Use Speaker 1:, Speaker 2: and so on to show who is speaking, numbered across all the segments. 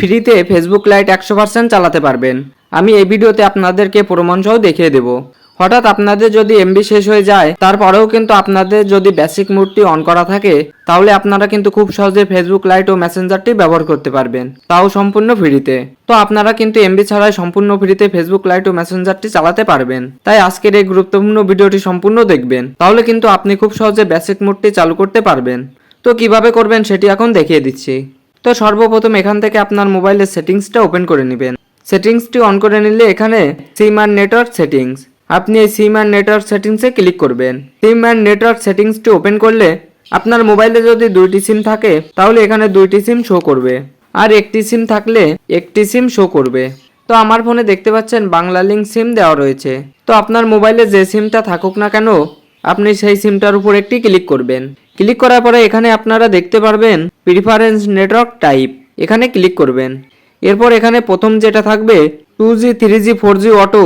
Speaker 1: ফ্রিতে Facebook light একশো percent চালাতে পারবেন। আমি এই ভিডিওতে আপনাদেরকে প্রমাণ সহ দেখিয়ে দেব। হঠাৎ আপনাদের যদি এমবি শেষ হয়ে যায়, তারপরেও কিন্তু আপনাদের যদি বেসিক মোডটি অন করা থাকে, তাহলে আপনারা কিন্তু খুব সহজে ফেসবুক লাইট ও মেসেঞ্জারটি ব্যবহার করতে পারবেন। তাও সম্পূর্ণ ফ্রিতে। তো আপনারা কিন্তু এমবি ছাড়াই সম্পূর্ণ ফ্রিতে ফেসবুক লাইট ও মেসেঞ্জারটি চালাতে পারবেন। তাই আজকের এই গুরুত্বপূর্ণ ভিডিওটি সম্পূর্ণ দেখবেন। তাহলে কিন্তু আপনি খুব সহজে বেসিক মোডটি চালু করতে পারবেন। তো কীভাবে করবেন সেটি এখন দেখিয়ে দিচ্ছি। তো সর্বপ্রথম এখান থেকে আপনার মোবাইলের সেটিংসটা ওপেন করে নেবেন। সেটিংসটি অন করে নিলে এখানে সিম আর নেটওয়ার্ক সেটিংস। আপনি এই সিম আর নেটওয়ার্ক সেটিংসে ক্লিক করবেন। সিম আর নেটওয়ার্ক সেটিংসটি ওপেন করলে আপনার মোবাইলে যদি দুইটি সিম থাকে, তাহলে এখানে দুইটি সিম শো করবে। আর একটি সিম থাকলে একটি সিম শো করবে। তো আমার ফোনে দেখতে পাচ্ছেন বাংলা লিঙ্ক সিম দেওয়া রয়েছে। তো আপনার মোবাইলে যে সিমটা থাকুক না কেন আপনি সেই সিমটার উপর একটি ক্লিক করবেন। ক্লিক করার পরে এখানে আপনারা দেখতে পারবেন প্রিফারেন্স নেটওয়ার্ক টাইপ এখানে ক্লিক করবেন। এরপর এখানে প্রথম যেটা থাকবে two G three G four G auto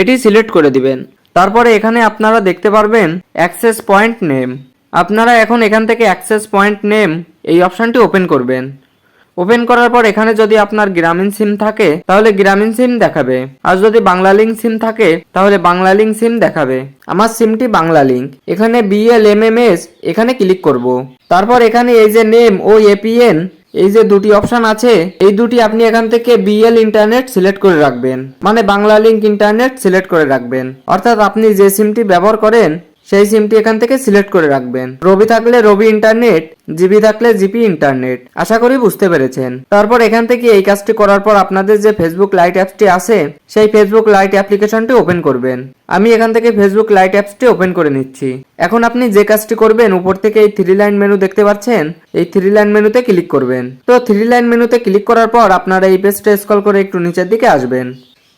Speaker 1: এটি সিলেক্ট করে দিবেন। তারপরে এখানে আপনারা দেখতে পারবেন অ্যাক্সেস পয়েন্ট নেম আপনারা এখন এখান থেকে অ্যাক্সেস পয়েন্ট নেম এই অপশানটি ওপেন করবেন। ওপেন করার পর এখানে যদি আপনার গ্রামীণ সিম থাকে, তাহলে গ্রামীণ সিম দেখাবে। আর যদি বাংলা লিঙ্ক সিম থাকে, তাহলে বাংলা লিঙ্ক সিম দেখাবে। আমার সিমটি লিঙ্ক এখানে B L M M S এখানে ক্লিক করব। তারপর এখানে এই যে নেম ও এপিএন এই যে দুটি অপশন আছে, এই দুটি আপনি এখান থেকে বিএল ইন্টারনেট সিলেক্ট করে রাখবেন। মানে বাংলা লিঙ্ক ইন্টারনেট সিলেক্ট করে রাখবেন। অর্থাৎ আপনি যে সিমটি ব্যবহার করেন সেই সিমটি এখান থেকে সিলেক্ট করে রাখবেন। রবি থাকলে রবি ইন্টারনেট জিবি থাকলে জিপি ইন্টারনেট আশা করি বুঝতে পেরেছেন। তারপর এখান থেকে এই কাজটি করার পর আপনাদের যে ফেসবুক লাইট অ্যাপসটি আছে, সেই ফেসবুক লাইট অ্যাপ্লিকেশনটি ওপেন করবেন। আমি এখান থেকে ফেসবুক লাইট অ্যাপসটি ওপেন করে নিচ্ছি। এখন আপনি যে কাজটি করবেন, উপর থেকে এই থ্রি লাইন মেনু দেখতে পাচ্ছেন, এই থ্রি লাইন মেনুতে ক্লিক করবেন। তো থ্রি লাইন মেনুতে ক্লিক করার পর আপনারা এই পেজটা স্ক্রল করে একটু নিচের দিকে আসবেন।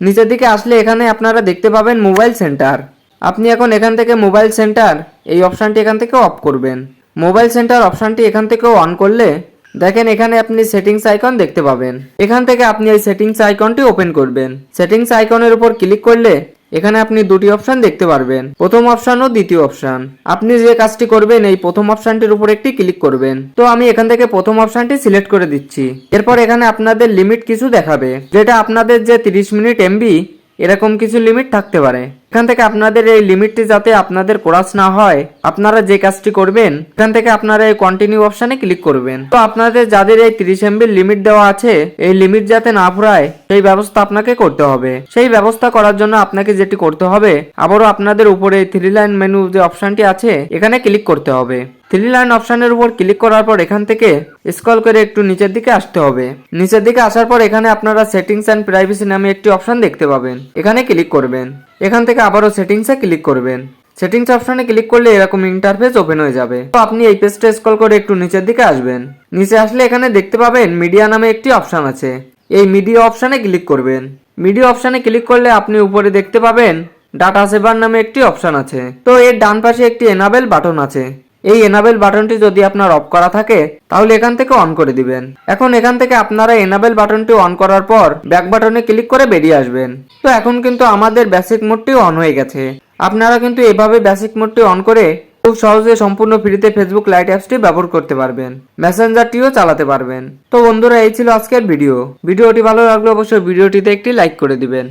Speaker 1: নিচের দিকে আসলে এখানে আপনারা দেখতে পাবেন মোবাইল সেন্টার আপনি এখন এখান থেকে মোবাইল সেন্টার, এই অপশানটি এখান থেকে অফ করবেন। মোবাইল সেন্টার অপশানটি এখান থেকে অন করলে, দেখেন এখানে আপনি সেটিংস আইকন দেখতে পাবেন। এখান থেকে আপনি এই সেটিংস আইকনটি ওপেন করবেন। সেটিংস আইকনের উপর ক্লিক করলে, এখানে আপনি দুটি অপশান দেখতে পারবেন। প্রথম অপশন ও দ্বিতীয় অপশন আপনি যে কাজটি করবেন, এই প্রথম অপশনটির উপর একটি ক্লিক করবেন। তো আমি এখান থেকে প্রথম অপশনটি সিলেক্ট করে দিচ্ছি। এরপর এখানে আপনাদের লিমিট কিছু দেখাবে। যেটা আপনাদের যে 30 মিনিট এমবি এরকম কিছু লিমিট থাকতে পারে। এখান থেকে আপনাদের এই লিমিটটি যাতে আপনাদের কোরাস না হয়, আপনারা যে কাজটি করবেন, এখান থেকে আপনারা এই কন্টিনিউ অপশনে ক্লিক করবেন। তো আপনাদের যাদের এই তিরিশ এমবির লিমিট দেওয়া আছে, এই লিমিট যাতে না ফুরায় সেই ব্যবস্থা আপনাকে করতে হবে। সেই ব্যবস্থা করার জন্য আপনাকে যেটি করতে হবে, আবারও আপনাদের উপরে থ্রি লাইন মেনু যে অপশনটি আছে, এখানে ক্লিক করতে হবে। থ্রি লাইন অপশনের উপর ক্লিক করার পর এখান থেকে স্ক্রল করে একটু নিচের দিকে আসতে হবে। নিচের দিকে আসার পর এখানে আপনারা সেটিংস অ্যান্ড প্রাইভেসি নামে একটি অপশন দেখতে পাবেন। এখানে ক্লিক করবেন। এখান থেকে আবারও সেটিংসে ক্লিক করবেন। সেটিংস অপশনে ক্লিক করলে এরকম ইন্টারফেস ওপেন হয়ে যাবে। তো আপনি এই পেজটা স্ক্রল করে একটু নিচের দিকে আসবেন। নিচে আসলে এখানে দেখতে পাবেন মিডিয়া নামে একটি অপশন আছে। এই মিডিয়া অপশানে ক্লিক করবেন। মিডিয়া অপশানে ক্লিক করলে আপনি উপরে দেখতে পাবেন ডাটা সেভার নামে একটি অপশন আছে। তো এর ডান পাশে একটি এনাবেল বাটন আছে। এই এনাবেল বাটনটি যদি আপনার অফ করা থাকে, তাহলে এখান থেকে অন করে দিবেন। এখন এখান থেকে আপনারা এনাবেল বাটনটি অন করার পর ব্যাক বাটনে ক্লিক করে বেরিয়ে আসবেন। তো এখন কিন্তু আমাদের বেসিক মোডটি অন হয়ে গেছে। আপনারা কিন্তু এভাবে বেসিক মোডটি অন করে খুব সহজে সম্পূর্ণ ফ্রিতে ফেসবুক লাইট অ্যাপসটি ব্যবহার করতে পারবেন। মেসেঞ্জারটিও চালাতে পারবেন। তো বন্ধুরা, এই ছিল আজকের ভিডিও ভিডিওটি ভালো লাগলে অবশ্যই ভিডিওটিতে একটি লাইক করে দিবেন।